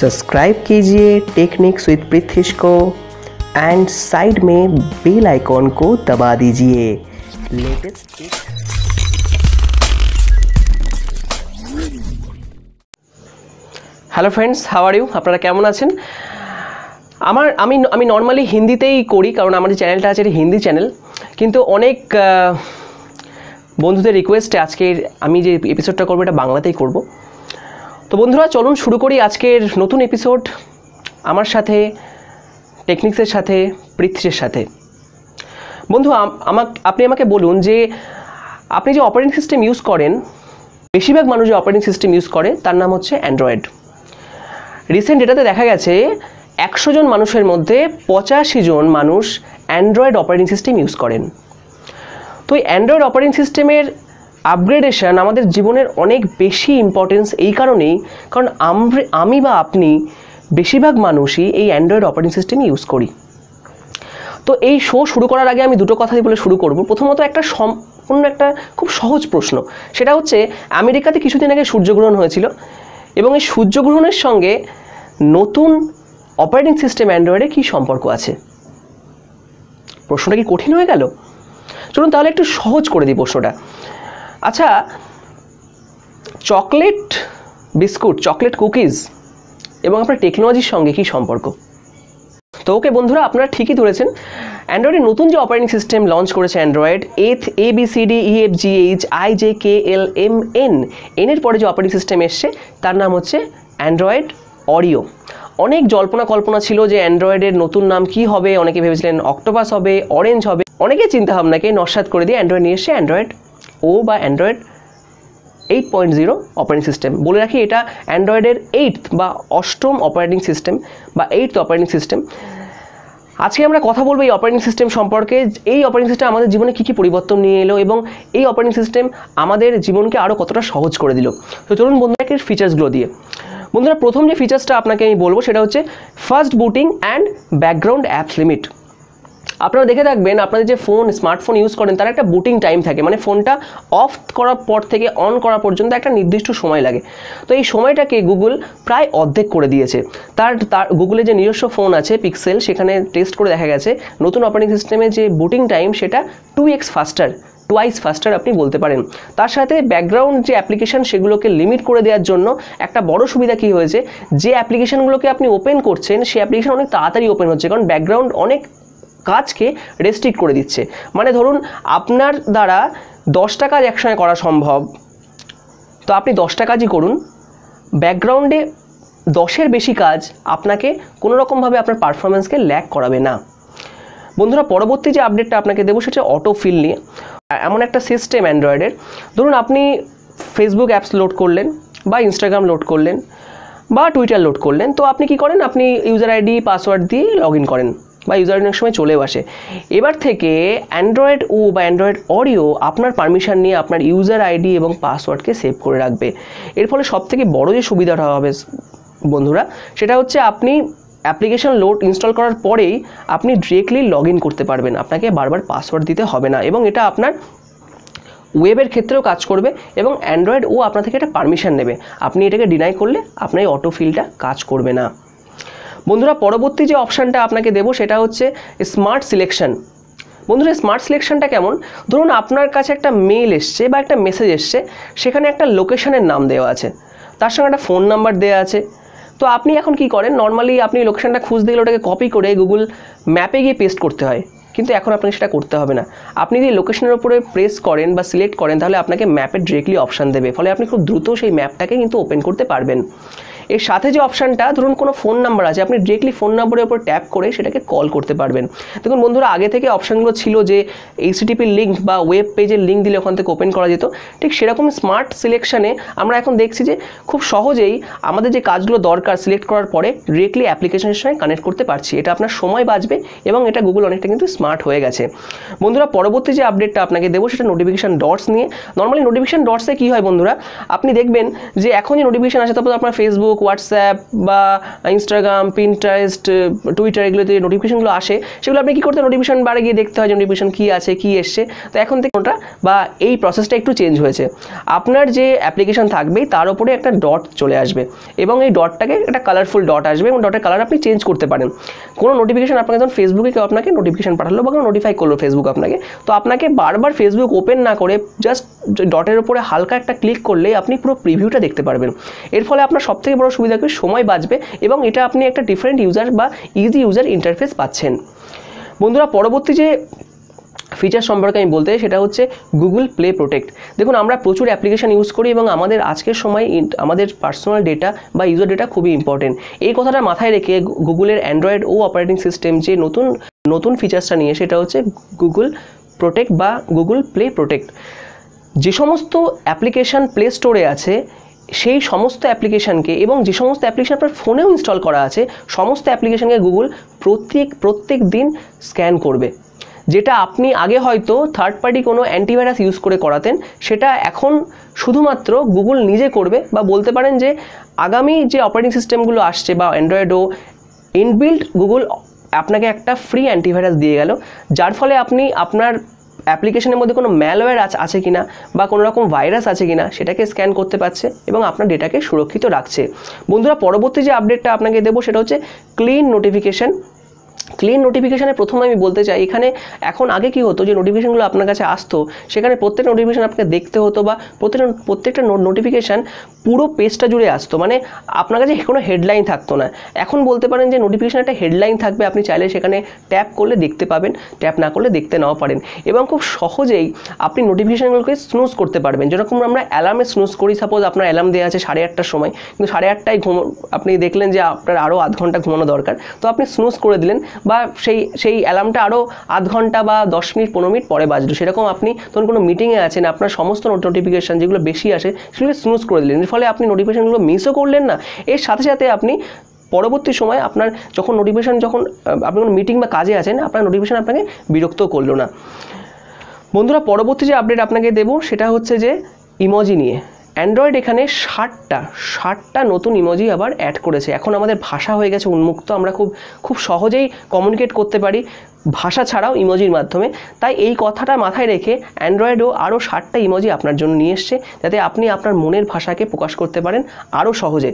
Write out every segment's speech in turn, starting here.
Subscribe कीजिए techniques with पृथ्वीश को end side में बेल आइकॉन को दबा दीजिए latest hello friends how are you আপনারা কেমন আছেন আমার আমি আমি নর্মালি হিন্দিতেই করি কারণ আমার যে চ্যানেলটা আছে এটা হিন্দি চ্যানেল কিন্তু অনেক আহ, বন্ধুদের রিকোয়েস্টে আজকের আমি যে এপিসোডটা করবো এটা বাংলাতেই করব তো বন্ধুরা, চলুন শুরু করি আজকের নতুন এপিসোড আমার সাথে টেকনিক্সের সাথে পৃথ্বীর সাথে। বন্ধু আমাকে, আপনি আমাকে বলুন যে, আপনি যে অপারেটিং সিস্টেম ইউজ করেন, বেশিরভাগ মানুষ যে অপারেটিং সিস্টেম ইউজ করে, তার নাম হচ্ছে অ্যান্ড্রয়েড রিসেন্ট ডেটাতে দেখা গেছে, একশো জন মানুষের মধ্যে পঁচাশি জন মানুষ অ্যান্ড্রয়েড অপারেটিং সিস্টেম ইউজ করেন। তো এই অ্যান্ড্রয়েড অপারেটিং সিস্টেমের আপগ্রেডেশন আমাদের জীবনের অনেক বেশি ইম্পর্টেন্স এই কারণেই, কারণ আমি বা আপনি বেশিরভাগ মানুষই এই অ্যান্ড্রয়েড অপারেটিং সিস্টেম ইউজ করি। তো এই শো শুরু করার আগে আমি দুটো কথাই বলে শুরু করব। প্রথমত একটা সম্পূর্ণ একটা খুব সহজ প্রশ্ন। সেটা হচ্ছে, আমেরিকাতে কিছুদিন আগে সূর্যগ্রহণ হয়েছিল এবং এই সূর্যগ্রহণের সঙ্গে নতুন অপারেটিং সিস্টেম অ্যান্ড্রয়েডে কী সম্পর্ক আছে? প্রশ্নটা কি কঠিন হয়ে গেল? চলুন তাহলে একটু সহজ করে দিই প্রশ্নটা। আচ্ছা চকলেট বিস্কুট, চকলেট কুকিজ এবং আপনার টেকনোলজির সঙ্গে কী সম্পর্ক? তো ওকে বন্ধুরা, আপনারা ঠিকই ধরেছেন। অ্যান্ড্রয়েডের নতুন যে অপারেটিং সিস্টেম লঞ্চ করেছে Android, এথ, A, B, C, D, E, F, G, H, I, J, K, L, M, N এনের পরে যে অপারেটিং সিস্টেম এসছে, তার নাম হচ্ছে অ্যান্ড্রয়েড অডিও। অনেক জল্পনা কল্পনা ছিল যে অ্যান্ড্রয়েডের নতুন নাম কি হবে, অনেকে ভেবেছিলেন অক্টোপাস হবে, অরেঞ্জ হবে। অনেকে চিন্তা ভাবনাকে নস্বাত করে দিয়ে অ্যান্ড্রয়েড নিয়ে এসছে অ্যান্ড্রয়েড ও বা Android eight point zero operating system বলে রাখি, এটা অ্যান্ড্রয়েডের এইটথ বা অষ্টম অপারেটিং সিস্টেম বা এইটথ অপারেটিং সিস্টেম আজকে আমরা কথা বলব এই অপারেটিং সিস্টেম সম্পর্কে। এই অপারেটিং সিস্টেম আমাদের জীবনে কী কী পরিবর্তন নিয়ে এলো এবং এই অপারেটিং সিস্টেম আমাদের জীবনকে আরও কতটা সহজ করে দিল। তো চলুন বন্ধুকে ফিচার্সগুলো দিয়ে। বন্ধুরা, প্রথম যে ফিচার্সটা আপনাকে আমি বলব, সেটা হচ্ছে first booting and background apps limit আপনারা দেখে থাকবেন, আপনাদের যে ফোন স্মার্টফোন ইউজ করেন, তার একটা বুটিং টাইম থাকে। মানে ফোনটা অফ করার পর থেকে অন করা পর্যন্ত একটা নির্দিষ্ট সময় লাগে। তো এই সময়টাকে গুগল প্রায় অর্ধেক করে দিয়েছে। তার তার গুগলের যে নিজস্ব ফোন আছে পিক্সেল সেখানে টেস্ট করে দেখা গেছে। নতুন অপারেটিং সিস্টেমে যে বুটিং টাইম সেটা two X faster twice faster আপনি বলতে পারেন। তার সাথে ব্যাকগ্রাউন্ড যে অ্যাপ্লিকেশন সেগুলোকে লিমিট করে দেওয়ার জন্য একটা বড় সুবিধা কী হয়েছে? যে অ্যাপ্লিকেশনগুলোকে আপনি ওপেন করছেন, সেই অ্যাপ্লিকেশন অনেক তাড়াতাড়ি ওপেন হচ্ছে। কারণ ব্যাকগ্রাউন্ড অনেক কাজকে রেস্ট্রিক্ট করে দিচ্ছে। মানে ধরুন, আপনার দ্বারা দশটা কাজ একসঙ্গে করা সম্ভব, তো আপনি দশটা কাজই করুন। ব্যাকগ্রাউন্ডে দশের বেশি কাজ আপনাকে কোনো রকমভাবে আপনার পারফরমেন্সকে ল্যাক করাবে না। বন্ধুরা, পরবর্তী যে আপডেটটা আপনাকে দেবো সেটা অটো ফিল নিয়ে। এমন একটা সিস্টেম অ্যান্ড্রয়েডের ধরুন, আপনি ফেসবুক অ্যাপস লোড করলেন বা ইনস্টাগ্রাম লোড করলেন বা টুইটার লোড করলেন, তো আপনি কি করেন? আপনি ইউজার আইডি পাসওয়ার্ড দিয়ে লগ করেন। বা ইউজার অনেক সময় চলেও আসে। এবার থেকে অ্যান্ড্রয়েড ও বা অ্যান্ড্রয়েড অডিও আপনার পারমিশন নিয়ে আপনার ইউজার আইডি এবং পাসওয়ার্ডকে সেভ করে রাখবে। এর ফলে সবথেকে বড় যে সুবিধাটা হবে বন্ধুরা, সেটা হচ্ছে আপনি অ্যাপ্লিকেশন লোড ইনস্টল করার পরেই আপনি ডিরেক্টলি লগ করতে পারবেন। আপনাকে বারবার পাসওয়ার্ড দিতে হবে না এবং এটা আপনার ওয়েবের ক্ষেত্রেও কাজ করবে এবং অ্যান্ড্রয়েড ও আপনার থেকে একটা পারমিশন নেবে। আপনি এটাকে ডিনাই করলে আপনার এই অটো ফিলটা কাজ করবে না। বন্ধুরা, পরবর্তী যে অপশানটা আপনাকে দেবো সেটা হচ্ছে স্মার্ট সিলেকশন বন্ধুরা স্মার্ট সিলেকশনটা কেমন? ধরুন আপনার কাছে একটা মেল এসছে বা একটা মেসেজ এসছে, সেখানে একটা লোকেশনের নাম দেওয়া আছে। তার সঙ্গে একটা ফোন নাম্বার দেওয়া আছে। তো আপনি এখন কি করেন? নর্মালি আপনি লোকেশনটা খুঁজতে গেলে ওটাকে কপি করে গুগল ম্যাপে গিয়ে পেস্ট করতে হয়। কিন্তু এখন আপনাকে সেটা করতে হবে না। আপনি যদি লোকেশনের উপরে প্রেস করেন বা সিলেক্ট করেন, তাহলে আপনাকে ম্যাপের ডিরেক্টলি অপশান দেবে। ফলে আপনি খুব দ্রুত সেই ম্যাপটাকে কিন্তু ওপেন করতে পারবেন। এর সাথে যে অপশানটা, ধরুন কোনো ফোন নাম্বার আছে, আপনি ডিরেক্টলি ফোন নাম্বারের উপর ট্যাপ করে সেটাকে কল করতে পারবেন। দেখুন বন্ধুরা, আগে থেকে অপশানগুলো ছিল যে এইচটিপি লিঙ্ক বা ওয়েব পেজের লিঙ্ক দিলে ওখান থেকে ওপেন করা যেত, ঠিক সেরকম স্মার্ট সিলেকশানে আমরা এখন দেখছি যে খুব সহজেই আমাদের যে কাজগুলো দরকার সিলেক্ট করার পরে ডিরেক্টলি অ্যাপ্লিকেশনের সঙ্গে কানেক্ট করতে পারছি। এটা আপনার সময় বাঁচবে এবং এটা গুগল অনেকটা কিন্তু স্মার্ট হয়ে গেছে। বন্ধুরা, পরবর্তী যে আপডেটটা আপনাকে দেবো সেটা নোটিফিকেশান ডটস নিয়ে। নর্মালি নোটিফিকেশান ডটসে কী হয় বন্ধুরা, আপনি দেখবেন যে এখন যে নোটিফিকেশান আসে, তারপর আপনার ফেসবুক হোয়াটসঅ্যাপ বা ইনস্টাগ্রাম পিন্টারেস্ট টুইটার এগুলোতে নোটিফিকেশানগুলো আসে। সেগুলো আপনি কী করতে নোটিফিকেশান বারে গিয়ে দেখতে হয় যে নোটিফিকেশান কী আছে, কী এসছে। তো এখন থেকে ওটা বা এই প্রসেসটা একটু চেঞ্জ হয়েছে। আপনার যে অ্যাপ্লিকেশান থাকবে, তার উপরে একটা ডট চলে আসবে এবং এই ডটটাকে একটা কালারফুল ডট আসবে এবং ডটের কালার আপনি চেঞ্জ করতে পারেন। কোনো নোটিফিকেশান আপনাকে যখন ফেসবুকে কেউ আপনাকে নোটিফিকেশান পাঠালো বা কোনো নোটিফাই করল ফেসবুক আপনাকে, তো আপনাকে বারবার ফেসবুক ওপেন না করে জাস্ট ডটের উপরে হালকা একটা ক্লিক করলেই আপনি পুরো প্রিভিউটা দেখতে পারবেন। এর ফলে আপনার সবথেকে বড় সুবিধা কি সময় বাঁচবে এবং এটা আপনি একটা ডিফারেন্ট ইউজার বা ইজি ইউজার ইন্টারফেস পাচ্ছেন। বন্ধুরা, পরবর্তী যে ফিচার সম্পর্কে আমি বলতে সেটা হচ্ছে গুগল প্লে প্রোটেক্ট দেখুন, আমরা প্রচুর অ্যাপ্লিকেশন ইউজ করি এবং আমাদের আজকের সময় আমাদের পার্সোনাল ডেটা বা ইউজার ডেটা খুবই ইম্পর্টেন্ট এই কথাটা মাথায় রেখে গুগলের অ্যান্ড্রয়েড ও অপারেটিং সিস্টেম যে নতুন নতুন ফিচার্সটা নিয়ে, সেটা হচ্ছে গুগল প্রোটেক্ট বা গুগল প্লে প্রোটেক্ট যে সমস্ত অ্যাপ্লিকেশান প্লে স্টোরে আছে সেই সমস্ত অ্যাপ্লিকেশানকে এবং যে সমস্ত অ্যাপ্লিকেশান আপনার ফোনেও ইনস্টল করা আছে, সমস্ত অ্যাপ্লিকেশানকে গুগল প্রত্যেক প্রত্যেক দিন স্ক্যান করবে। যেটা আপনি আগে হয়তো থার্ড পার্টি কোনো অ্যান্টিভাইরাস ইউজ করে করাতেন, সেটা এখন শুধুমাত্র গুগল নিজে করবে বা বলতে পারেন যে আগামী যে অপারেটিং সিস্টেমগুলো আসছে বা অ্যান্ড্রয়েডও ইনবিল্ট গুগল আপনাকে একটা ফ্রি অ্যান্টিভাইরাস দিয়ে গেল, যার ফলে আপনি আপনার অ্যাপ্লিকেশনের মধ্যে কোনো ম্যালওয়্যার আছে কিনা বা কোনো রকম ভাইরাস আছে কিনা সেটাকে স্ক্যান করতে পারছে এবং আপনার ডেটাকে সুরক্ষিত রাখছে। বন্ধুরা, পরবর্তী যে আপডেটটা আপনাকে দেবো সেটা হচ্ছে ক্লিন নোটিফিকেশন ক্লিন নোটিফিকেশানে প্রথমে আমি বলতে চাই, এখানে এখন আগে কি হতো যে নোটিফিকেশানগুলো আপনার কাছে আসতো, সেখানে প্রত্যেক নোটিফিকেশান আপনাকে দেখতে হতো বা প্রত্যেক প্রত্যেকটা নোটিফিকেশান পুরো পেজটা জুড়ে আসতো। মানে আপনার কাছে কোনো হেডলাইন থাকতো না। এখন বলতে পারেন যে নোটিফিকেশান একটা হেডলাইন থাকবে, আপনি চাইলে সেখানে ট্যাপ করলে দেখতে পাবেন ট্যাপ না করলে দেখতে নাও পারেন। এবং খুব সহজেই আপনি নোটিফিকেশানগুলোকে স্নুজ করতে পারবেন। যেরকম আমরা অ্যালার্মে স্নুজ করি সাপোজ আপনার অ্যালার্ম দেওয়া আছে সাড়ে আটটার সময়, কিন্তু সাড়ে আটটায় ঘুম আপনি দেখলেন যে আপনার আরও আধ ঘণ্টা ঘুমানো দরকার। তো আপনি স্নুজ করে দিলেন বা সেই সেই অ্যালার্মটা আরও আধ ঘণ্টা বা দশ মিনিট, পনেরো মিনিট পরে বাজলো। সেরকম আপনি ধরুন কোনো মিটিংয়ে আছেন, আপনার সমস্ত নোটিফিকেশান যেগুলো বেশি আসে সেগুলো স্নুজ করে দিলেন। এর ফলে আপনি নোটিফিকেশানগুলো মিসও করলেন না। এর সাথে সাথে আপনি পরবর্তী সময় আপনার যখন নোটিফিকেশান যখন আপনি কোনো মিটিং বা কাজে আছেন, আপনার নোটিফিকেশান আপনাকে বিরক্ত করল না। বন্ধুরা, পরবর্তী যে আপডেট আপনাকে দেবো, সেটা হচ্ছে যে ইমোজি নিয়ে। অ্যান্ড্রয়েড এখানে ষাটটা ষাটটা নতুন ইমোজি আবার অ্যাড করেছে। এখন আমাদের ভাষা হয়ে গেছে উন্মুক্ত, আমরা খুব খুব সহজেই কমিউনিকেট করতে পারি ভাষা ছাড়াও ইমোজির মাধ্যমে। তাই এই কথাটা মাথায় রেখে অ্যান্ড্রয়েডও আরও ষাটটা ইমোজি আপনার জন্য নিয়ে এসছে, যাতে আপনি আপনার মনের ভাষাকে প্রকাশ করতে পারেন আরও সহজে।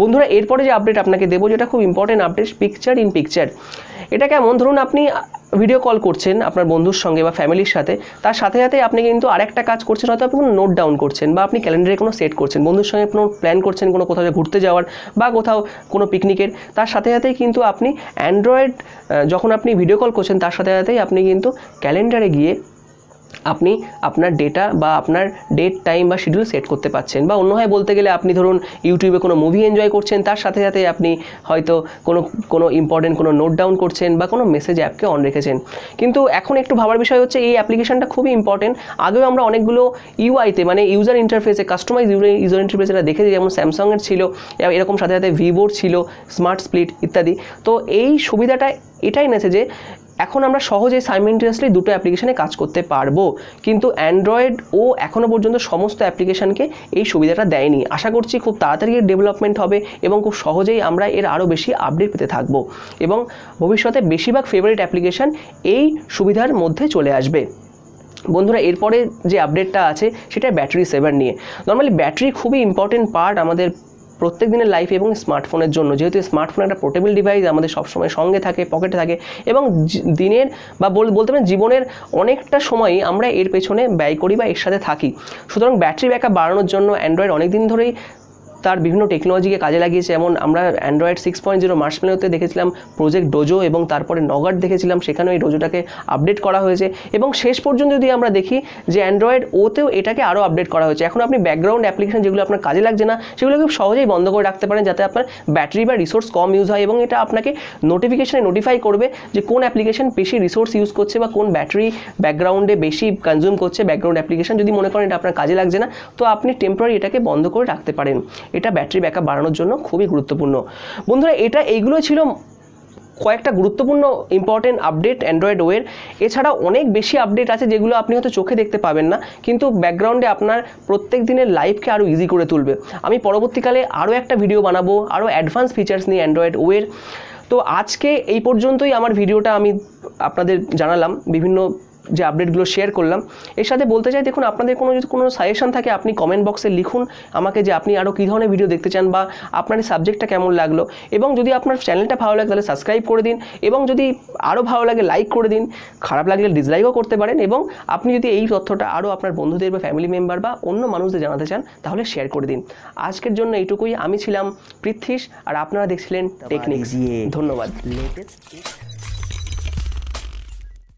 বন্ধুরা, এরপরে যে আপডেট আপনাকে দেবো, যেটা খুব important update picture in picture এটা কেমন? ধরুন আপনি ভিডিও কল করছেন আপনার বন্ধুর সঙ্গে বা ফ্যামিলির সাথে, তার সাথে সাথে আপনি কিন্তু আরেকটা কাজ করছেন, হয়তো আপনি কোনো নোট ডাউন করছেন বা আপনি ক্যালেন্ডারে কোনো সেট করছেন, বন্ধুর সঙ্গে কোনো প্ল্যান করছেন কোনো কোথাও ঘুরতে যাওয়ার বা কোথাও কোনো পিকনিকের তার সাথে সাথেই কিন্তু আপনি অ্যান্ড্রয়েড যখন আপনি ভিডিও কল করছেন, তার সাথে সাথেই আপনি কিন্তু ক্যালেন্ডারে গিয়ে আপনি আপনার ডেটা বা আপনার ডেট টাইম বা শিডিউল সেট করতে পারছেন। বা অন্যভাবে বলতে গেলে আপনি ধরুন ইউটিউবে কোনো মুভি এনজয় করছেন, তার সাথে সাথে আপনি হয়তো কোনো কোনো ইম্পর্টেন্ট কোনো নোট ডাউন করছেন বা কোনো মেসেজ অ্যাপকে অন রেখেছেন। কিন্তু এখন একটু ভাবার বিষয় হচ্ছে, এই অ্যাপ্লিকেশনটা খুবই ইম্পর্টেন্ট আগেও আমরা অনেকগুলো ইউআইতে মানে ইউজার ইন্টারফেসে কাস্টমাইজ ইউজার ইন্টারফেসে এটা দেখেছি, যেমন স্যামসাংয়ের ছিল এরকম সাথে সাথে ভিভোর ছিল স্মার্ট স্প্লিট ইত্যাদি। তো এই সুবিধাটা এটাই এনেছে যে এখন আমরা সহজেই সাইমেন্টিয়াসলি দুটো অ্যাপ্লিকেশনে কাজ করতে পারব। কিন্তু অ্যান্ড্রয়েড ও এখনও পর্যন্ত সমস্ত অ্যাপ্লিকেশনকে এই সুবিধাটা দেয়নি। আশা করছি খুব তাড়াতাড়ি ডেভেলপমেন্ট হবে এবং খুব সহজেই আমরা এর আরও বেশি আপডেট পেতে থাকব এবং ভবিষ্যতে বেশিরভাগ ফেভারিট অ্যাপ্লিকেশন এই সুবিধার মধ্যে চলে আসবে। বন্ধুরা, এরপরে যে আপডেটটা আছে, সেটা ব্যাটারি সেভার নিয়ে। নর্মালি ব্যাটারি খুবই ইম্পর্টেন্ট পার্ট আমাদের প্রত্যেক দিনের লাইফে এবং স্মার্টফোনের জন্য। যেহেতু স্মার্টফোন একটা পোর্টেবল ডিভাইস আমাদের সবসময় সঙ্গে থাকে পকেটে থাকে এবং দিনের বা বলতে পারেন জীবনের অনেকটা সময়ই আমরা এর পেছনে ব্যয় করি বা এর সাথে থাকি। সুতরাং ব্যাটারি ব্যাকআপ বাড়ানোর জন্য অ্যান্ড্রয়েড অনেক দিন ধরেই তার বিভিন্ন টেকনোলজিকে কাজে লাগিয়েছে। যেমন আমরা অ্যান্ড্রয়েড সিক্স পয়েন্ট জিরো মার্চমেলোতে দেখেছিলাম প্রজেক্ট ডোজো এবং তারপরে নগাট দেখেছিলাম। সেখানেও এই ডোজোটাকে আপডেট করা হয়েছে। এবং শেষ পর্যন্ত যদি আমরা দেখি যে অ্যান্ড্রয়েড ওতেও এটাকে আরও আপডেট করা হয়েছে। এখন আপনি ব্যাকগ্রাউন্ড অ্যাপ্লিকেশন যেগুলো আপনার কাজে লাগছে না সেগুলো খুব সহজেই বন্ধ করে রাখতে পারেন যাতে আপনার ব্যাটারি বা রিসোর্স কম ইউজ হয় এবং এটা আপনাকে নোটিফিকেশনে নোটিফাই করবে যে কোন অ্যাপ্লিকেশন বেশি রিসোর্স ইউজ করছে বা কোন ব্যাটারি ব্যাকগ্রাউন্ডে বেশি কনজিউম করছে। ব্যাকগ্রাউন্ড অ্যাপ্লিকেশন যদি মনে করেন এটা আপনার কাজে লাগছে না, তো আপনি টেম্পোরারি এটাকে বন্ধ করে রাখতে পারেন। এটা ব্যাটারি ব্যাকআপ বাড়ানোর জন্য খুবই গুরুত্বপূর্ণ। বন্ধুরা, এটা এইগুলো ছিল কয়েকটা গুরুত্বপূর্ণ ইম্পর্টেন্ট আপডেট অ্যান্ড্রয়েড ওয়ের এছাড়া অনেক বেশি আপডেট আছে যেগুলো আপনি হয়তো চোখে দেখতে পাবেন না, কিন্তু ব্যাকগ্রাউন্ডে আপনার প্রত্যেক দিনের লাইফকে আরও ইজি করে তুলবে। আমি পরবর্তীকালে আরও একটা ভিডিও বানাবো আরও অ্যাডভান্স ফিচার্স নিয়ে অ্যান্ড্রয়েড ওয়ের তো আজকে এই পর্যন্তই আমার ভিডিওটা আমি আপনাদের জানালাম। বিভিন্ন যে আপডেটগুলো শেয়ার করলাম। এর সাথে বলতে চাই দেখুন আপনাদের কোনো যদি কোনো সাজেশন থাকে আপনি কমেন্ট বক্সে লিখুন আমাকে যে আপনি আরও কী ধরনের ভিডিও দেখতে চান বা আপনার সাবজেক্টটা কেমন লাগল। এবং যদি আপনার চ্যানেলটা ভালো লাগে তাহলে সাবস্ক্রাইব করে দিন। এবং যদি আরও ভালো লাগে লাইক করে দিন। খারাপ লাগলে ডিসলাইকও করতে পারেন। এবং আপনি যদি এই তথ্যটা আরও আপনার বন্ধুদের বা ফ্যামিলি মেম্বার বা অন্য মানুষদের জানাতে চান তাহলে শেয়ার করে দিন। আজকের জন্য এইটুকুই। আমি ছিলাম পৃথ্বীশ আর আপনারা দেখছিলেন টেকনিক্স ধন্যবাদ। লেটেস্ট